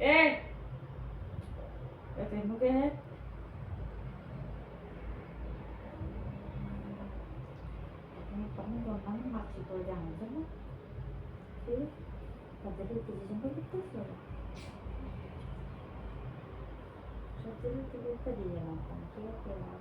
ਏ ਇਹ ਤੈਨੂੰ ਕੀ ਹੈ ਮੈਂ ਪੰਨ ਦੋਨਾਂ ਨੂੰ ਮਾਚੀ ਕੋਲ ਜਾਣਾ ਚਾਹੁੰਦਾ ਫਿਰ ਕਦੇ ਵੀ ਤੇਰੀ ਜੰਗਲ ਕਿੱਥੇ ਸੋ ਸੱਚੇ ਤੇ ਤੇ ਕਦੀ ਜਾਣਾ ਤਾਂ ਕਿ ਕਿ ਨਾ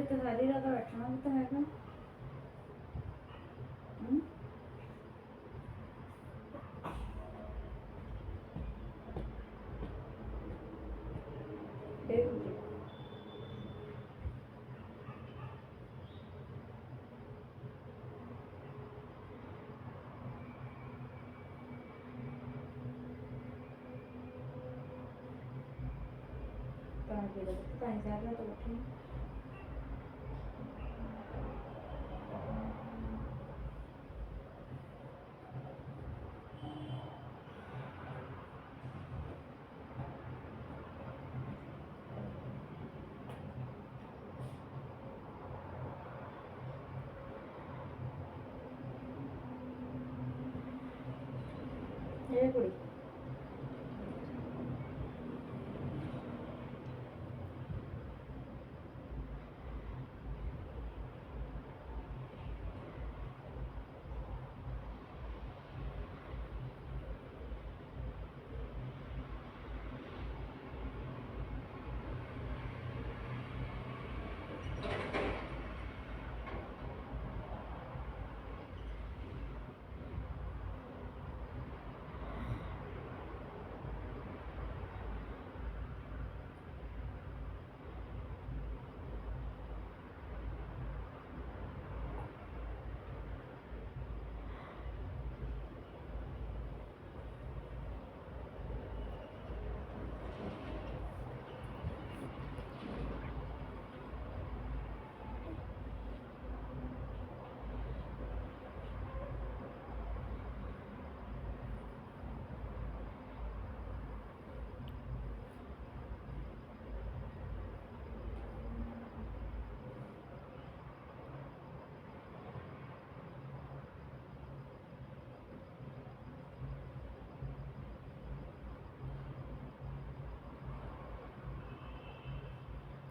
ਫਿਰ ਤਾਂ ਸਾਰੀ ਰਾਤ ਬੈਠਣਾ ਵੀ ਤਾਂ ਹੈਗਾ। ਹਮ ਇਹ ਕੁਛ। ਪਾਣੀ ਪੀ ਲੈ ਤਾਂ ਉੱਠੀ ਇਹ ਕੁੜੀ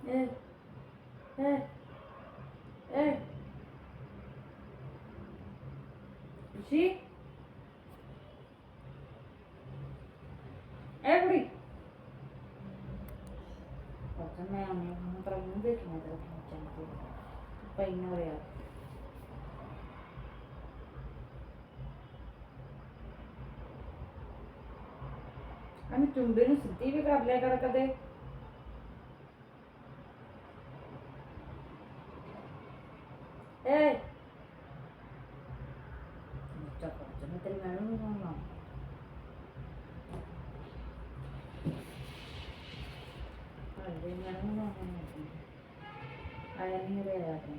Eh. Eh. Eh. ਜੀ ਇਹ ਕੁੜੀ ਪਤਾ ਮੈਂ ਉਹਨੇ ਹੁਣ ਪਰ ਮੂੰਹ ਦੇਖਣਾ ਤੇ ਚਾਹੁੰਦੀ ਪਈ ਨਾ ਰਿਹਾ ਸਿੱਧੀ ਵੀ ਕਰ ਲਿਆ ਕਰ ਕਦੇ ਏ ਬੱਚਾ ਕਰ ਮੈਂ ਤੇਰੀ ਮੈਡਮ ਨੂੰ ਕਹਾਂਗਾ ਅਰੇ ਮੈਡਮ ਨੂੰ ਕਹਾਂਗਾ ਆਇਆ ਨਹੀਂ ਰਿਹਾ ਤੂੰ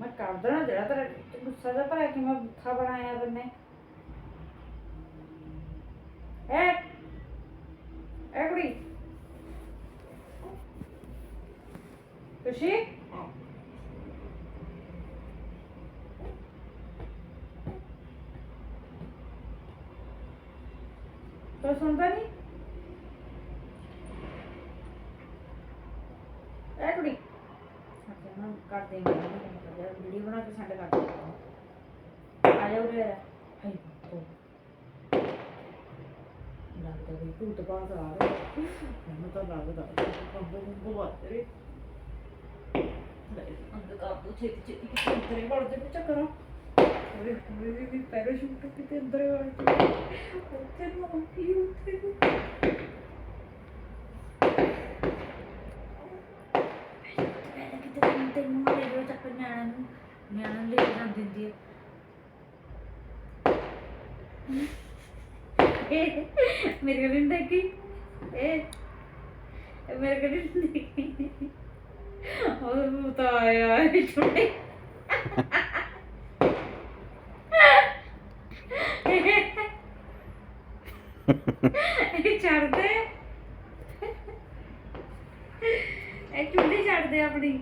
ਮੈਂ ਕਰ ਦੇਣਾ ਜਿਹੜਾ ਤੇਰਾ ਗੁੱਸਾ ਜਿਹਾ ਭਰਿਆ ਕਿ ਮੈਂ ਬੁੱਥਾ ਬਣਾਇਆ ਬੰਨੇ ਏ ਏ ਕੁੜੀ ਖੁਸ਼ੀ ਤੋ ਸੁਣਦਾ ਨਹੀਂ ਏ ਕੁੜੀ ਅੱਛਾ ਨਾ ਕਰ ਦੇਂਗੇ ਵੀਡੀਓ ਬਣਾ ਕੇ ਸੈਂਡ ਕਰ ਦੇ ਆ ਜਾ ਉਰੇ ਹਾਈ ਲੱਗਦਾ ਵੀ ਭੂਤ ਬਾਹਰ ਆ ਰਿਹਾ ਮੈਨੂੰ ਤਾਂ ਲੱਗਦਾ ਕੰਬੋ ਬਾਤ ਰੇ ਅੰਦਰ ਕਰ ਛੇਤੀ ਛੇਤੀ ਕਿਤੇ ਅੰਦਰੇ ਵੜ ਦੇ ਪਿੱਛਾ ਕਰਾਂ ਅਰੇ ਮੇਰੇ ਵੀ ਪੈਰਾਸ਼ੂਟ ਕਿਤੇ ਅੰਦਰੇ ਵੜ ਉੱਥੇ ਨੂੰ ਕੀ ਉੱਥੇ ਨੂੰ ਤੈਨੂੰ ਲੈ ਜਾਓ ਚੱਕ ਨਿਆਣਾ ਨੂੰ ਨਿਆਣਾ ਨੂੰ ਲੈ ਕੇ ਦਿੰਦੀ ਹੈ ਮੇਰੇ ਕੋਲ ਨਹੀਂ ਦੇਖੀ ਇਹ ਮੇਰੇ ਕੋਲ ਨਹੀਂ ਦੇਖੀ ਉਹ ਤਾਂ ਆਇਆ ਇਹ ਛੋਟੇ ਇਹ ਚੜਦੇ? ਇਹ ਚੁੱਲ੍ਹੇ ਆਪਣੀ।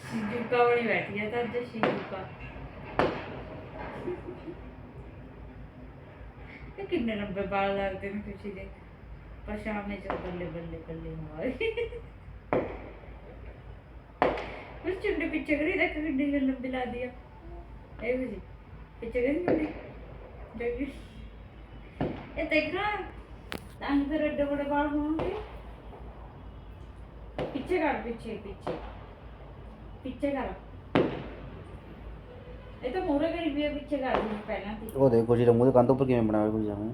ਸ਼ਿਜੂਕਾ ਬਣੀ ਬੈਠੀ ਹੈ ਤਾਂ ਅੱਜ ਸ਼ਿਜੂਕਾ। ਇਹ ਕਿੰਨੇ ਲੰਬੇ ਵਾਲ ਲੱਗਦੇ ਨੇ ਖੁਸ਼ੀ ਦੇ। ਪਰ ਸ਼ਾਮ ਨੇ ਚਲ ਬੱਲੇ ਬੱਲੇ ਬੱਲੇ ਹੋਏ ਉਸ ਚੁੰਡੇ ਪਿੱਛੇ ਕਰੀ ਦੇਖ ਕਿੰਨੀ ਲੰਬੀ ਲਾ ਦਿਆ ਇਹ ਵੀ ਪਿੱਛੇ ਕਰੀ ਇਹ ਦੇਖਣਾ ਤਾਂ ਹੀ ਫਿਰ ਐਡੇ ਬੜੇ ਵਾਲ ਹੋਣਗੇ। ਪਿੱਛੇ ਕਰ, ਪਿੱਛੇ ਪਿੱਛੇ। ਪਿੱਛੇ ਕਰ। ਇਹ ਤਾਂ ਮੋਰੇ ਕਰੀ ਵੀ ਪਿੱਛੇ ਕਰ ਦੀ ਪਹਿਲਾਂ ਦੀ ਉਹ ਦੇਖ ਕੁਛ ਮੂੰਹ ਦੇ ਕੰਧ ਉੱਪਰ ਕਿਵੇਂ ਬਣਾਇਆ ਕੁਝ ਜਾਵੇਂ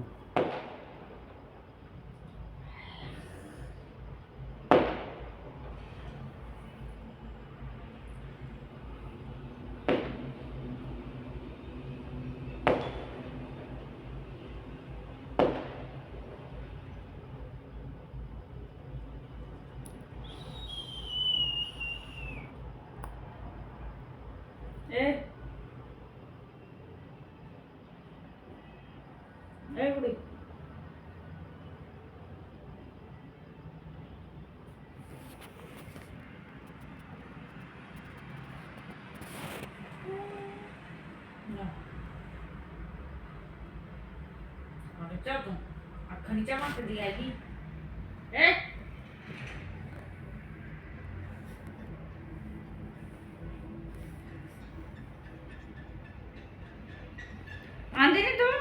ਇਹ ਇਹ ਕੁੜੀ ਨਾ ਅਰੇ ਚਾ ਤੂੰ। ਅੱਖਾਂ ਨਹੀਂ ਚਮਕਦੀ ਹੈਗੀ। ਏ ਆਂਦੀ ਨਹੀਂ ਤੂੰ?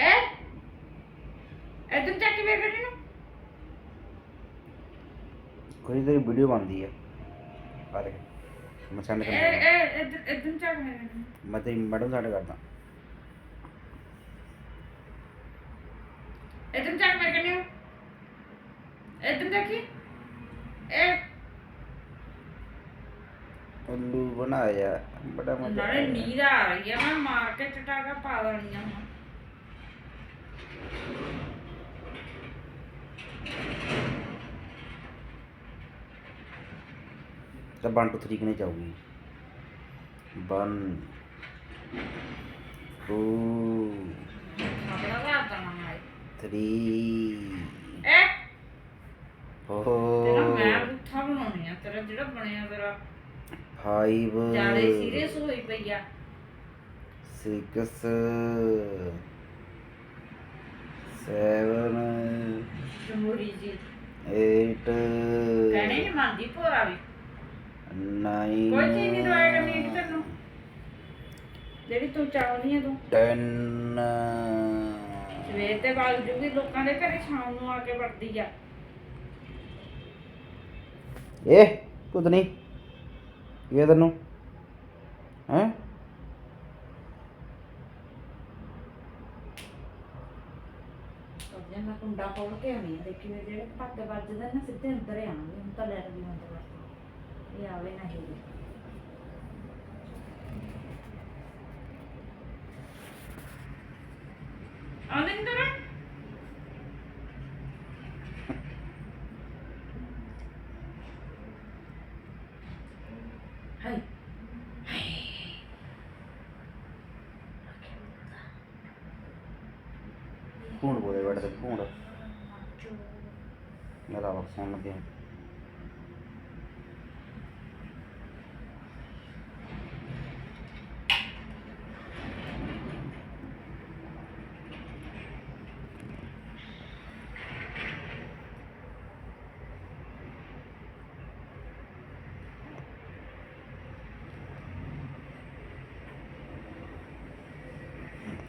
ਐ ਇਧਰ ਚੱਕ ਕੇ ਵੇਖ ਨੂੰ ਕੋਈ ਤੇਰੀ ਵੀਡੀਓ ਬਣਦੀ ਹੈ ਦੇਖ। ਮੈਂ ਸੈਂਡ ਐ ਕਰਦਾ ਐ ਇਧਰ ਇਧਰ ਚੱਕ ਮੇਰੇ ਨੂੰ ਮੈਂ ਤੇਰੀ ਮੈਡਮ ਸੈਂਡ ਕਰਦਾ। ਚੱਕ ਮੇਰੇ ਕਨੇ ਇਧਰ ਦੇਖੀ। ਐ ਉੱਲੂ ਬਣਾਇਆ ਬੜਾ ਮਜ਼ਾ ਨਾਲੇ ਆਇਆ। ਨੀਂਦ ਆ ਰਹੀ ਆ ਮੈਂ ਮਾਰ ਕੇ ਚਟਾਕਾ ਪਾ ਦੇਣੀ ਆ ਹੁਣ। ਤਾਂ 1 2 3 ਕਿਨੇ ਚਾਹੂਗੀ 1 2 ਆਪਣਾ ਘਰ ਦਾ ਹੈ 3 ਐ। ਤੇਰਾ ਮੈਂ 4 ਬੁੱਥਾ ਬਣਾਉਣੀ ਆ ਤੇਰਾ ਜਿਹੜਾ ਬਣਿਆ ਤੇਰਾ। 5 ਜਿਆਦੇ ਸੀਰੀਅਸ ਹੋਈ ਪਈ ਆ। 6 7 ਜਮਹੂਰੀ ਜੀ। 8 ਕਹਿਣੇ ਨਹੀਂ ਮੰਨਦੀ ਭੋਰਾ ਵੀ। 9 ਕੋਈ ਚੀਜ਼ ਨਹੀਂ ਕਰਨੀ ਹੈਗੀ ਤੈਨੂੰ। ਜਿਹੜੀ ਤੂੰ ਚਾਹੁੰਦੀ ਆ ਤੂੰ। 10 ਸਵੇਰ ਤੇ ਵਗ ਜੂਗੀ ਲੋਕਾਂ ਦੇ ਘਰੇ ਸ਼ਾਮ ਨੂੰ ਆ ਕੇ ਵੜਦੀ ਆ। ਇਹ ਕੁਝ ਨਹੀਂ ਇਹ ਤੈਨੂੰ ਹੈ? ਜੇ ਮੈਂ ਕੁੰਡਾ ਖੋਲ ਕੇ ਆਉਣੀ ਆ ਦੇਖੀ ਮੇਰੇ ਜਿਹੜੇ ਪਟਾਕੇ ਵੱਜਦੇ ਨੇ ਸਿੱਧੇ ਅੰਦਰ ਹੀ ਆਉਣਗੇ ਹੁਣ ਤਾਂ ਲੈਟ ਵੀ ਅੰਦਰ ਇਹ ਆਵੇ ਨਾ ਹੀ ਆਉਂਦੇ ਅੰਦਰ ਹਾਈ ਭੂੰਡ ਬੋਲੇ ਬੈਠਦੇ ਭੂੰਡ ਮੇਰਾ ਵਾ ਫੋਨ ਲੱਗਿਆ।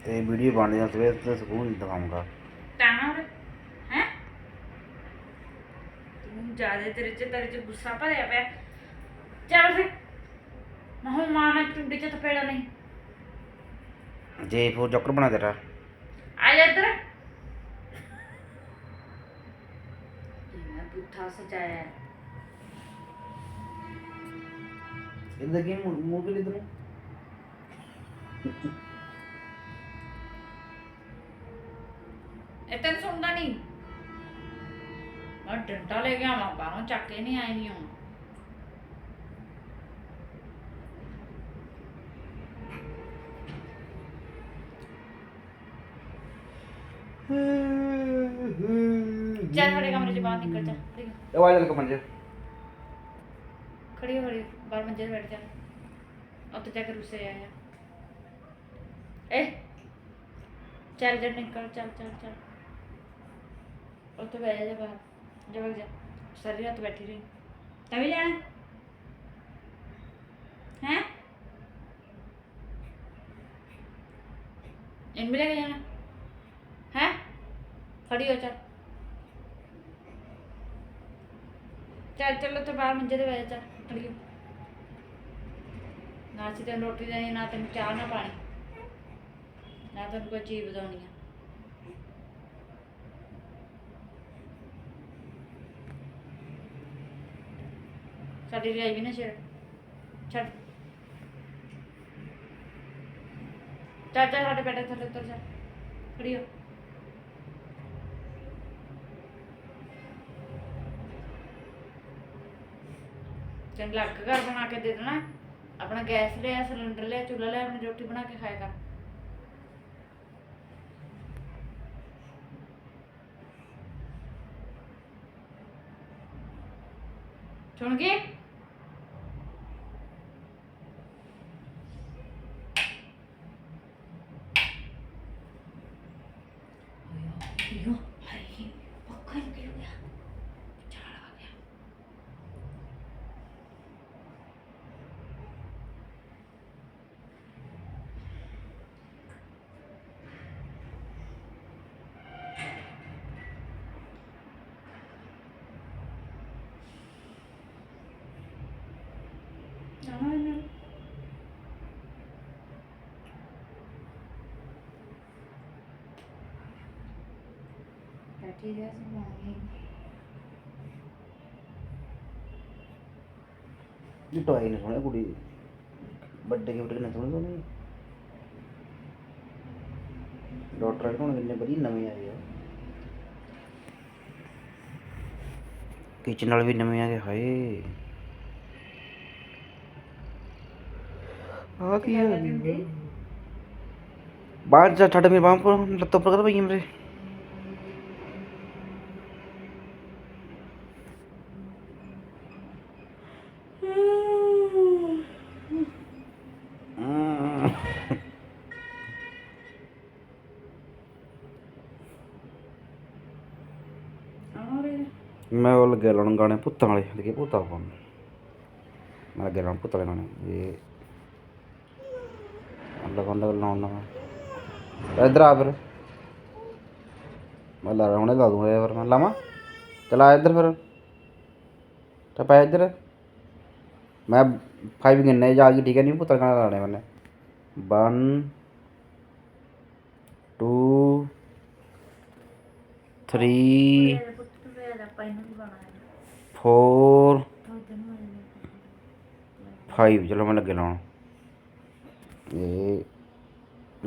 ਤੇ ਵੀਡੀਓ ਬਣਦੀ ਆ ਸਵੇਰ ਤੇ ਸਕੂਨ ਦਿਖਾਉਂਗਾ ਟਾਣਾ ਹੈ? ਤੂੰ ਜ਼ਿਆਦਾ ਤੇਰੇ ਚ ਤੇਰੇ ਚ ਗੁੱਸਾ ਭਰਿਆ ਪਿਆ। ਚੱਲ ਫੇ ਨਾ ਹੁਣ ਮਾਂ ਨਾਲ ਚੁੰਡੀ ਚ ਤਪੇੜਾ ਨਹੀਂ। ਜੇ ਫੋਰ ਚੱਕਰ ਬਣਾ ਤੇਰਾ। ਆ ਜਾ ਇੱਧਰ। ਮੈਂ ਪੁੱਠਾ ਸਜਾਇਆ? ਹੈ। ਇਧਰ ਕੀ ਮੂੰਹ ਕੇ ਇਧਰ ਇਹ ਤੈਨੂੰ ਸੁਣਦਾ ਨਹੀਂ? ਮੈਂ ਡੰਡਾ ਲੈ ਕੇ ਆਵਾਂ ਬਾਹਰੋਂ ਚੱਕ ਕੇ ਨਹੀਂ ਆਈ ਹਾਂ ਚੱਲ ਸਾਡੇ ਕਮਰੇ ਚ ਬਾਹਰ ਨਿਕਲ ਜਾ ਖੜੀ ਹੋ। ਇਹ ਵਾਜਲ ਕਮਨ ਜੇ ਖੜੀ ਹੋ ਖੜੀ ਹੋ। ਬਾਹਰ ਮੰਜੇ ਤੇ ਬੈਠ ਜਾ। ਉੱਥੇ ਜਾ ਕੇ ਰੁੱਸੇ ਆਇਆ ਏ ਚੱਲ ਜਾ ਨਿਕਲ ਚੱਲ ਚੱਲ ਚੱਲ। ਉੱਥੇ ਬਹਿ ਜਾ ਬਾਹਰ ਜਾ ਵਗ ਜਾ, ਸਾਰੀ ਰਾਤ ਬੈਠੀ ਰਹੀ। ਤੈਂ ਵੀ ਜਾਣਾ? ਹੈ? ਇਹਨੂੰ ਵੀ ਲੈ ਕੇ ਜਾਣਾ? ਹੈ? ਖੜੀ ਹੋ ਚੱਲ। ਚੱਲ ਚੱਲ ਉੱਥੇ ਬਾਹਰ ਮੰਜੇ ਤੇ ਬਹਿ ਜਾ, ਚੱਲ ਖੜੀ ਹੋ ਨਾ ਅਸੀਂ ਤੈਨੂੰ ਰੋਟੀ ਦੇਣੀ, ਨਾ ਤੈਨੂੰ ਚਾਹ, ਨਾ ਪਾਣੀ। ਨਾ ਤੈਨੂੰ ਕੋਈ ਚੀਜ਼ ਬਤਾਉਣੀ ਆ। ਸਾਡੀ ਲਿਆਈ ਵੀ ਨਾ ਛੇੜ। ਛੱਡ। ਚੱਲ ਸਾਡੇ ਬੈਠੇ ਥੱਲੇ, ਉੱਤਰ ਜਾ। ਖੜੀ ਹੋ। ਚੰਗਾ ਲੱਗ ਘਰ ਬਣਾ ਕੇ ਦੇ ਦੇਣਾ। ਆਪਣਾ ਗੈਸ ਲਿਆ, ਸਿਲੰਡਰ ਲਿਆ, ਚੁੱਲ੍ਹਾ ਲਿਆ, ਆਪਣੀ ਰੋਟੀ ਬਣਾ ਕੇ ਖਾਇਆ ਕਰ ਸੁਣ ਗਏ ਅਯੋ ਹਾਏ ਪੱਕਾ ਨਿਕਲ ਗਿਆ ਝਾੜ ਆ ਗਿਆ ਜਾਣਾ ਇਹਨੇ ਬੈਠੀ ਰਹਿ ਸਮਾਂਗੀ ਇਹ ਟੋਏ ਨੇ ਸੋਹਣੇ ਕੁੜੀ। ਵੱਡੇ ਗਿਫਟ ਕਿੰਨੇ ਸੋਹਣੇ ਸੋਹਣੇ। ਡਾਕਟਰ ਕੋਲ ਕਿੰਨੇ ਵਧੀਆ ਨਵੇਂ ਆਏ ਆ। ਕਿਚਨ ਵਾਲੇ ਵੀ ਨਵੇਂ ਆ ਗਏ ਹਾਏ। ਆ? ਕੀ ਹੈ ਬਾਹਰ ਜਾ ਛੱਡ ਮੇਰੇ ਬਾਹਾਂ ਪਰ ਲੱਤਾਂ ਉੱਪਰ ਕਰ ਪਈ ਮੇਰੇ? ਉਹ ਗਾਣੇ ਭੂਤਾਂ ਵਾਲੇ ਲੱਗੇ ਭੂਤਾਂ ਪਾਉਣ ਮੈਂ ਲੱਗਿਆ ਲਾਉਣ ਵਾਲੇ ਗਾਣੇ। ਇਹ ਅੱਲਾ ਬੰਦਾ ਲਾਉਣ ਨਾ ਇੱਧਰ ਆ ਫਿਰ। ਮੈਂ ਲਾ ਹੁਣੇ ਲਾ ਦੂੰਗਾ ਯਾਰ ਮੈਂ। ਲਾਵਾਂ? ਚਲਾ ਇੱਧਰ ਫਿਰ। ਤਾਂ ਪੈ ਇੱਧਰ। ਮੈਂ ਫਾਈਵ ਗਿਣਨੇ ਜਾ ਕੇ ਠੀਕ ਹੈ, ਨਹੀਂ ਭੂਤਾਂ ਗਾਣੇ ਲਾਣੇ ਮੈਨੇ। 1 2 3 ਆਪਾਂ ਇਹਨੂੰ ਵੀ 4 ਤੂੰ ਤੈਨੂੰ ਆ 5 ਚਲੋ ਮੈਂ ਲੱਗੇ ਲਾਉਣ। ਇਹ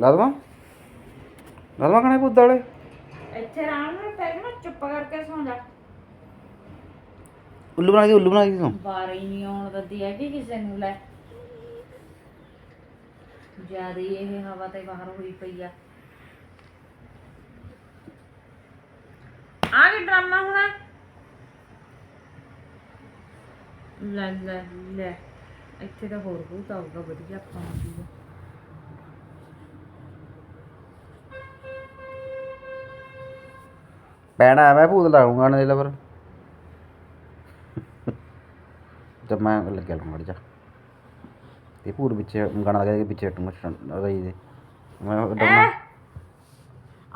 ਲਾ ਦਵਾਂ ਲਾ ਦਵਾਂ ਕਣੇ ਪੁੱਤ ਵਾਲੇ? ਇੱਥੇ ਆਰਾਮ ਨਾਲ ਪੈ ਜਾ ਚੁੱਪ ਕਰਕੇ ਸੌਂ ਜਾ। ਉੱਲੂ ਬਣਾ ਕੇ ਉੱਲੂ ਬਣਾ ਕੇ ਤੂੰ। ਬਾਰ ਹੀ ਨਹੀਂ ਆਉਣ ਦਿੰਦੀ ਹੈ ਕਿ ਕਿਸੇ ਨੂੰ ਲੈ। ਜ਼ਿਆਦਾ ਇਹ ਹਵਾ ਤੇ ਬਾਹਰ ਹੋਈ ਪਈ ਆ। ਆ ਕੀ ਡਰਾਮਾ ਹੋਣਾ। ਲੈ ਲੈ ਲੈ। ਇੱਥੇ ਤਾਂ ਹੋਰ ਬਹੁਤ ਆਊਗਾ ਵਧੀਆ ਆਪਾਂ ਨੂੰ ਵੀ। ਪੈਣਾ ਮੈਂ ਭੂਤ ਲਾਉਂਗਾ ਨਾ ਦੇ ਫਿਰ ਜਦ ਮੈਂ ਲੱਗਿਆ ਲੰਗੜ ਜਾ। ਤੇ ਭੂਤ ਵਿੱਚ ਗਾਣਾ ਲਗਾ ਕੇ ਵਿੱਚ ਟੰਗ ਰਹੀ ਦੇ ਮੈਂ ਡਰਨਾ।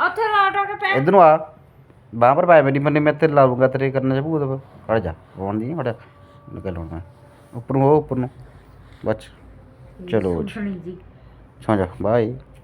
ਉੱਥੇ ਲਾਟ ਕੇ ਪੈ। ਇਧਰ ਨੂੰ ਆ। ਬਾਹਾਂ ਪਰ ਪਾਇਆ ਮੇਰੀ ਮੰਨੇ ਮੈਂ ਤੇ ਲਾਉਂਗਾ ਤੇਰੇ ਕਰਨੇ ਚ ਭੂਤ। ਖੜ ਜਾ ਆਉਣ ਦੀ ਫੜ ਲੱਗਾ ਲਾਉਣਾ ਉੱਪਰ ਨੂੰ ਉਹ ਉੱਪਰ ਨੂੰ ਬਚ ਚਲੋ ਜੀ। ਸੌਂ ਜਾ। ਬਾਏ।